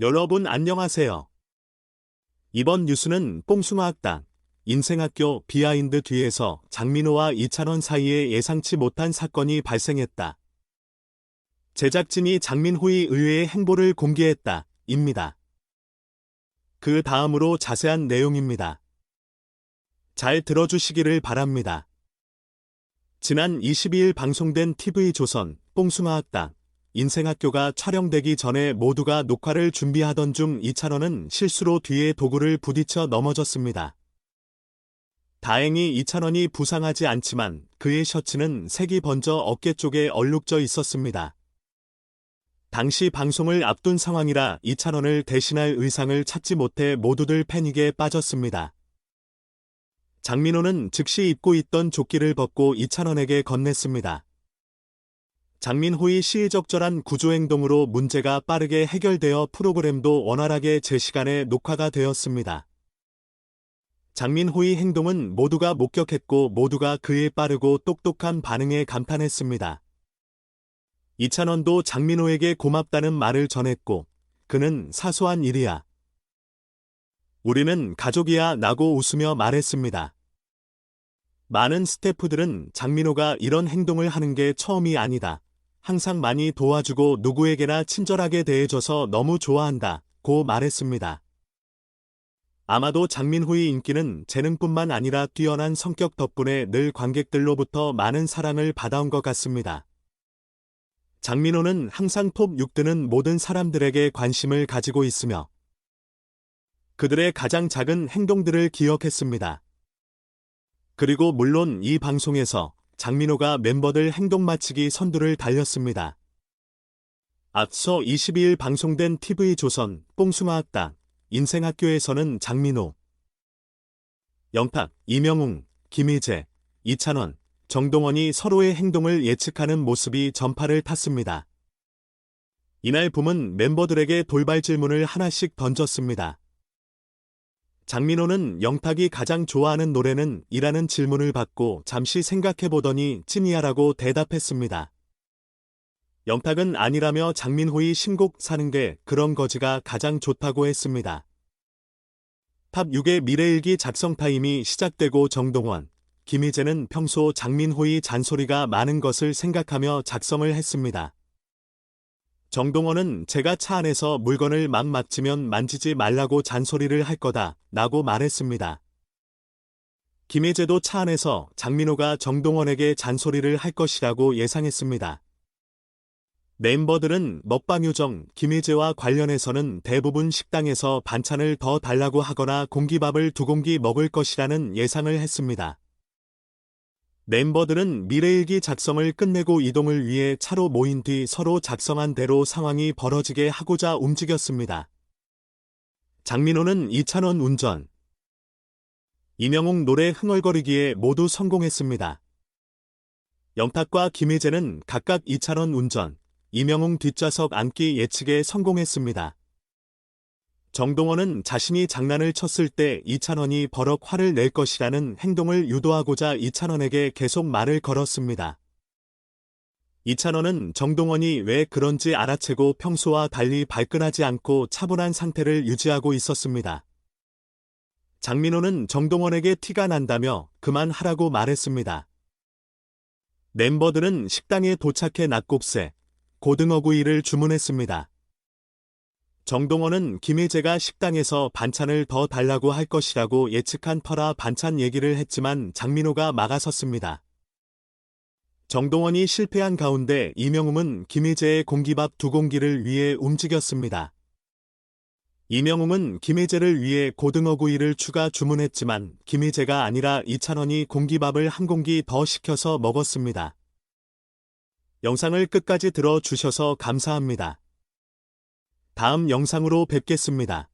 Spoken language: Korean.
여러분 안녕하세요. 이번 뉴스는 뽕숭아학당 인생학교 비하인드 뒤에서 장민호와 이찬원 사이에 예상치 못한 사건이 발생했다. 제작진이 장민호의 의외의 행보를 공개했다. 입니다. 그 다음으로 자세한 내용입니다. 잘 들어주시기를 바랍니다. 지난 22일 방송된 TV조선 뽕숭아학당 인생학교가 촬영되기 전에 모두가 녹화를 준비하던 중 이찬원은 실수로 뒤에 도구를 부딪혀 넘어졌습니다. 다행히 이찬원이 부상하지 않지만 그의 셔츠는 색이 번져 어깨 쪽에 얼룩져 있었습니다. 당시 방송을 앞둔 상황이라 이찬원을 대신할 의상을 찾지 못해 모두들 패닉에 빠졌습니다. 장민호는 즉시 입고 있던 조끼를 벗고 이찬원에게 건넸습니다. 장민호의 시의적절한 구조행동으로 문제가 빠르게 해결되어 프로그램도 원활하게 제 시간에 녹화가 되었습니다. 장민호의 행동은 모두가 목격했고 모두가 그의 빠르고 똑똑한 반응에 감탄했습니다. 이찬원도 장민호에게 고맙다는 말을 전했고 그는 사소한 일이야. 우리는 가족이야 라고 웃으며 말했습니다. 많은 스태프들은 장민호가 이런 행동을 하는 게 처음이 아니다. 항상 많이 도와주고 누구에게나 친절하게 대해줘서 너무 좋아한다. 고 말했습니다. 아마도 장민호의 인기는 재능뿐만 아니라 뛰어난 성격 덕분에 늘 관객들로부터 많은 사랑을 받아온 것 같습니다. 장민호는 항상 톱 6드는 모든 사람들에게 관심을 가지고 있으며 그들의 가장 작은 행동들을 기억했습니다. 그리고 물론 이 방송에서 장민호가 멤버들 행동 마치기 선두를 달렸습니다. 앞서 22일 방송된 TV조선 뽕숭아학당 인생학교에서는 장민호, 영탁, 이명웅, 김희재, 이찬원, 정동원이 서로의 행동을 예측하는 모습이 전파를 탔습니다. 이날 붐은 멤버들에게 돌발 질문을 하나씩 던졌습니다. 장민호는 영탁이 가장 좋아하는 노래는 이라는 질문을 받고 잠시 생각해보더니 찐이야라고 대답했습니다. 영탁은 아니라며 장민호의 신곡 사는 게 그런 거지가 가장 좋다고 했습니다. 탑 6의 미래일기 작성 타임이 시작되고 정동원, 김희재는 평소 장민호의 잔소리가 많은 것을 생각하며 작성을 했습니다. 정동원은 제가 차 안에서 물건을 막 만지면 만지지 말라고 잔소리를 할 거다 라고 말했습니다. 김혜재도 차 안에서 장민호가 정동원에게 잔소리를 할 것이라고 예상했습니다. 멤버들은 먹방 요정 김희재와 관련해서는 대부분 식당에서 반찬을 더 달라고 하거나 공기밥을 두 공기 먹을 것이라는 예상을 했습니다. 멤버들은 미래일기 작성을 끝내고 이동을 위해 차로 모인 뒤 서로 작성한 대로 상황이 벌어지게 하고자 움직였습니다. 장민호는 2차원 운전, 이명웅 노래 흥얼거리기에 모두 성공했습니다. 영탁과 김희재는 각각 2차원 운전, 이명웅 뒷좌석 앉기 예측에 성공했습니다. 정동원은 자신이 장난을 쳤을 때 이찬원이 버럭 화를 낼 것이라는 행동을 유도하고자 이찬원에게 계속 말을 걸었습니다. 이찬원은 정동원이 왜 그런지 알아채고 평소와 달리 발끈하지 않고 차분한 상태를 유지하고 있었습니다. 장민호는 정동원에게 티가 난다며 그만하라고 말했습니다. 멤버들은 식당에 도착해 낙곱새, 고등어구이를 주문했습니다. 정동원은 김혜재가 식당에서 반찬을 더 달라고 할 것이라고 예측한 터라 반찬 얘기를 했지만 장민호가 막아섰습니다. 정동원이 실패한 가운데 이명웅은 김혜재의 공기밥 두 공기를 위해 움직였습니다. 이명웅은 김혜재를 위해 고등어구이를 추가 주문했지만 김혜재가 아니라 이찬원이 공기밥을 한 공기 더 시켜서 먹었습니다. 영상을 끝까지 들어주셔서 감사합니다. 다음 영상으로 뵙겠습니다.